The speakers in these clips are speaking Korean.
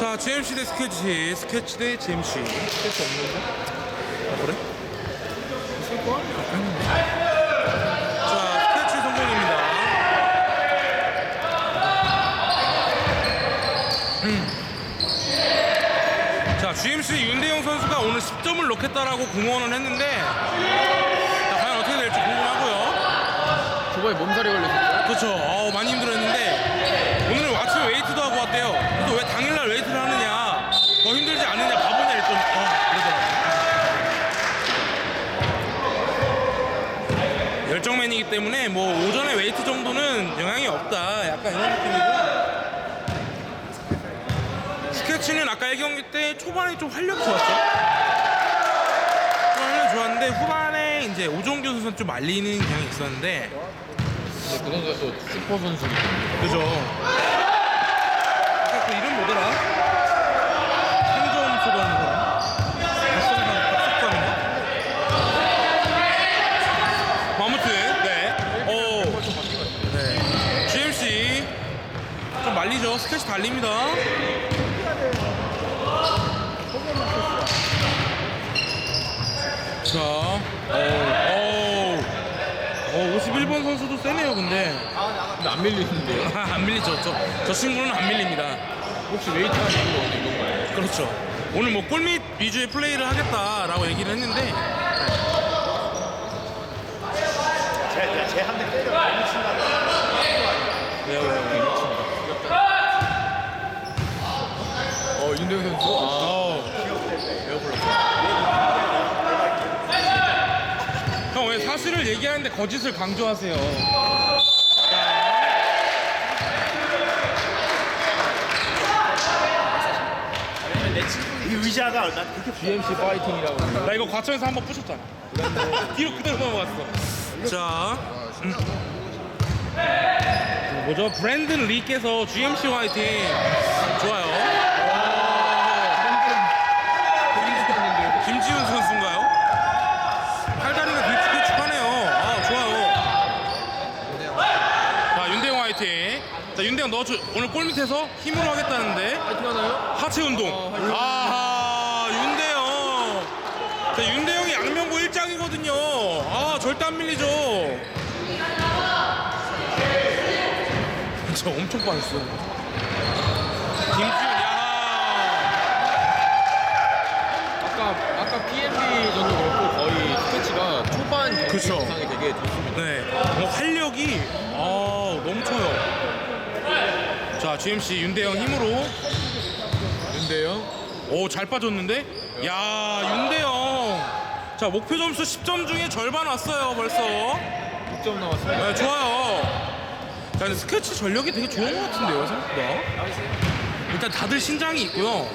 자, GMC 대 스케치, 스케치 대 GMC. 스케치 없는데? 아, 그래? 있을 거야? 자, 스케치 성공입니다. 음. 자, GMC 윤대영 선수가 오늘 10점을 넣겠다라고 공언을 했는데, 자, 과연 어떻게 될지 궁금하고요. 저번에 몸살이 걸렸었죠? 그렇죠. 어, 많이 힘들었는데, 오늘 아침에 웨이트도 하고 왔대요. 또 왜 당일날 웨이트를 하느냐, 더 힘들지 않느냐, 바보냐, 이랬더니, 어, 그러더라고요. 열정맨이기 때문에 뭐 오전에 웨이트 정도는 영향이 없다. 약간 이런 느낌이고. 스케치는 아까 1경기 때 초반에 좀 활력이 좋았죠? 초반에 좋았는데 후반에 이제 오종규 선수는 좀 말리는 경향이 있었는데. 근데 그 선수가 또 슈퍼 선수니까. 그죠 아까 그 이름 뭐더라? 3점 쏘던 사람 박성관 박석관인가? 뭐 아무튼 네 오. 좀 바뀐 것 같아요. 네. GMC 좀 말리죠. 스케치 달립니다. 자, 어, 어, 어, 51번 선수도 세네요, 근데. 근데 안 밀리는데요? 아, 안 밀리죠. 저, 저 친구는 안 밀립니다. 혹시 웨이트 하는 이유가 어디 이건 거예요? 그렇죠. 오늘 뭐 골밑 위주의 플레이를 하겠다라고 얘기를 했는데, 제한대 때려 너무 친다. 왜요, 왜요, 윤대영 선수? 아, 어, 에어블럭. 형왜 사실을 얘기하는데 거짓을 강조하세요? 이 의자가 얼마나 그렇게 GMC 파이팅이라고. 나 이거 과천에서 한번 부셨잖아. 뒤로 그대로 넘어갔어. 자, 음. 뭐죠? 브랜든 리께서 GMC 화이팅 좋아요. 김지훈 선수인가요? 팔다리가 길쭉길쭉하네요. 아 좋아요. 자 윤대영 화이팅. 너 저- 오늘 골 밑에서 힘으로 하겠다는데 파이팅 하나요? 하체 운동. 어. 아하, 윤대영. 자, 윤대영이 양명고 1장이거든요. 아, 절대 안 밀리죠. 진짜 엄청 빠졌어. 김지훈, 야. 아까, 아까 PNB 전도 그렇고 거의 스케치가 초반 경기 그쵸. 영상이 되게 좋습니다. 네. 뭐 활력이, 아, 넘쳐요. 자, GMC 윤대영 힘으로. 윤대영? 오, 잘 빠졌는데? 야, 윤대영. 자, 목표 점수 10점 중에 절반 왔어요, 벌써. 6점 나왔습니다. 네, 좋아요. 자, 근데 스케치 전력이 되게 좋은 것 같은데요, 생각보다. 일단 다들 신장이 있고요.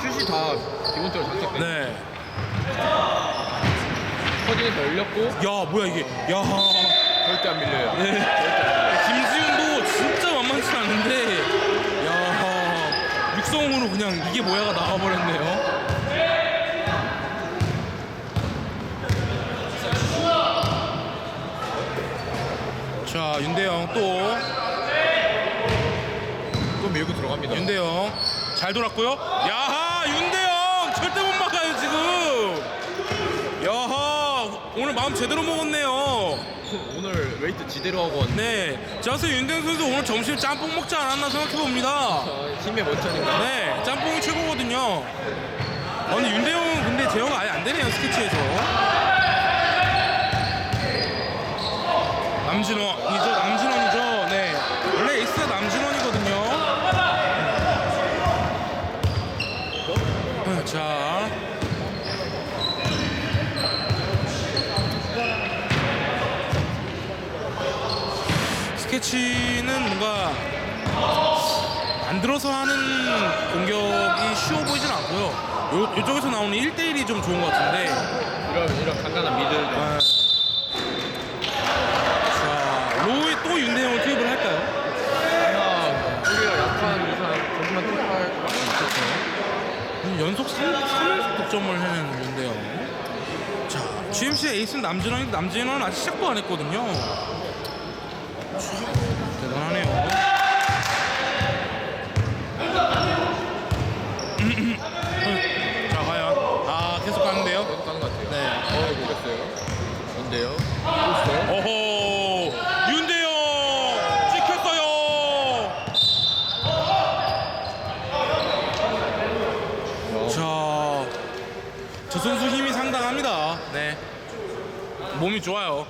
슛이 다 기본적으로 장착돼. 네. 커진에서 열렸고 야, 뭐야, 이게. 야. 절대 안 밀려요. 네. 김지훈도 진짜 만만치 않은데, 야. 육성으로 그냥 이게 뭐야가 나와버렸네요. 자, 윤대영 또. 또 밀고 들어갑니다. 윤대영 잘 돌았고요. 야하 윤대영 절대 못 막아요 지금. 야하 오늘 마음 제대로 먹었네요. 오늘 웨이트 지대로 하고 왔는데 네, 때 윤대영 선수 오늘 점심 짬뽕 먹지 않았나 생각해 봅니다. 아, 힘의 원천인가? 네, 짬뽕이 최고거든요. 아, 근데 윤대영은 근데 제어가 아예 안 되네요 스케치에서. 남진원이죠, 남진원이죠. 네, 원래 에이스가 남진원이거든요. 아, 자. 스케치는 뭔가 만들어서 하는 공격이 쉬워 보이진 않고요. 요, 이쪽에서 나오는 1대1이 좀 좋은 것 같은데. 이런 이런 간단한 미들 아. 자, 로우에 또 윤대영을 투입을 할까요? 수밖에 없었어요. 연속 3, 3연속 득점을 해낸 윤대영. 자, GMC의 에이스는 남진원인데 남진원은 아직 시작도 안 했거든요. 대단하네요. 자, 과연. 아, 계속 가는데요? 계속 가는 것 같아요. 네. 어, 보셨어요? 뭔데요? 오호! 선수 힘이 상당합니다. 네. 몸이 좋아요.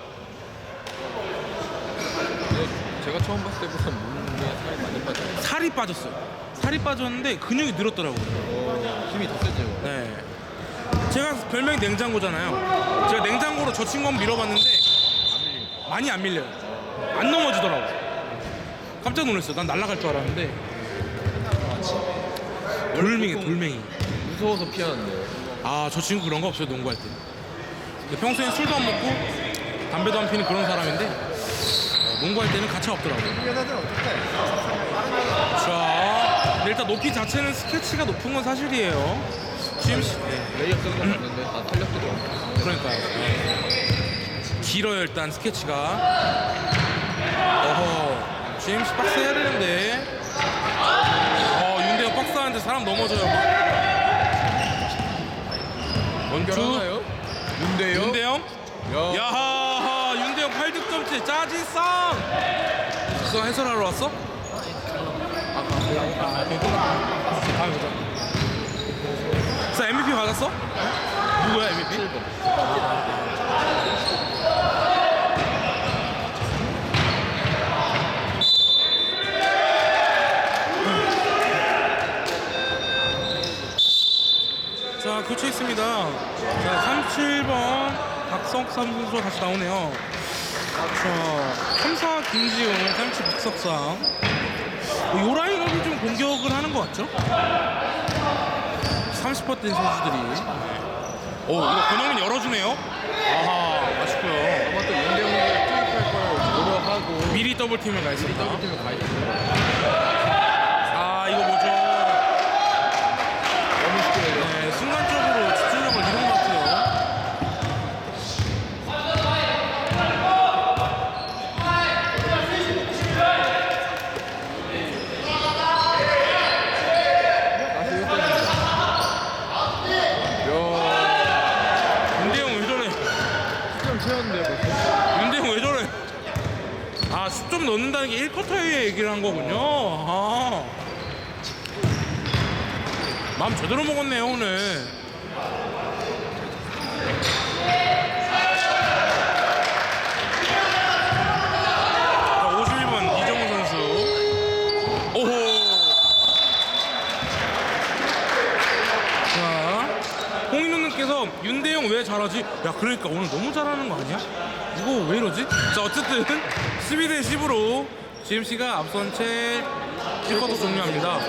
제가 처음 봤을 때보다 몸에 살이 많이 빠졌어요. 살이 빠졌어요. 살이 빠졌는데 근육이 늘었더라고요. 어, 힘이 더 세죠. 네. 제가 별명이 냉장고잖아요. 제가 냉장고로 저 친구 한번 밀어봤는데 많이 안 밀려요. 안 넘어지더라고. 깜짝 놀랐어요. 난 날아갈 줄 알았는데. 돌멩이, 돌멩이. 무서워서 피하는데. 아, 저 친구 그런 거 없어요, 농구할 때. 근데 평소엔 술도 안 먹고 담배도 안 피는 그런 사람인데 어, 농구할 때는 가차 없더라고요. 자, 일단 높이 자체는 스케치가 높은 건 사실이에요. 지금 시- 네. 레이업 쓰는 거 봤는데 다 탄력들이 그러니까요. 길어요 일단 스케치가. 어허. 제임스 박스 해야 되는데. 어 윤대호 박스 하는데 사람 넘어져요. 막. 원투. 연결하나요? 윤대요? 윤대영. 야. 야하 윤대영 8득점째 짜지쌈. 수상 해설하러 왔어? 아. 다음에 보자. 자 MVP 받았어? 누구야 MVP? 자 교체했습니다. 자 37번 박석삼 선수가 다시 나오네요. 자34 김지용, 37 박석삼. 요 라인업이 좀 공격을 하는 것 같죠? 30%된 선수들이. 오 이거 권영민 열어주네요. 아하 아쉽고요. 아마 또 윤대영이 투입할 걸 고려하고 미리 더블 팀을 가 있습니다. 더블팀에 가 있는 아이거 뭐죠? 너무 쉽게 내려. 네, 순간적으로 집중력을 잃은 것 같아요. 다시 1대입니다. 야, 윤대영 왜 저래? 시점 채웠는데 벌써. 윤대영 왜 저래? 아 10점 넣는다는 게 1쿼터에 얘기를 한 거군요. 아. 마음 제대로 먹었네요 오늘. 자, 51번 이정우 선수. 오호. 자, 홍인호님께서 윤대영 왜 잘하지? 야, 그러니까 오늘 너무 잘하는 거 아니야? 이거 왜 이러지? 자, 어쨌든 12대 10으로 GMC가 앞선 채 1쿼터 종료합니다.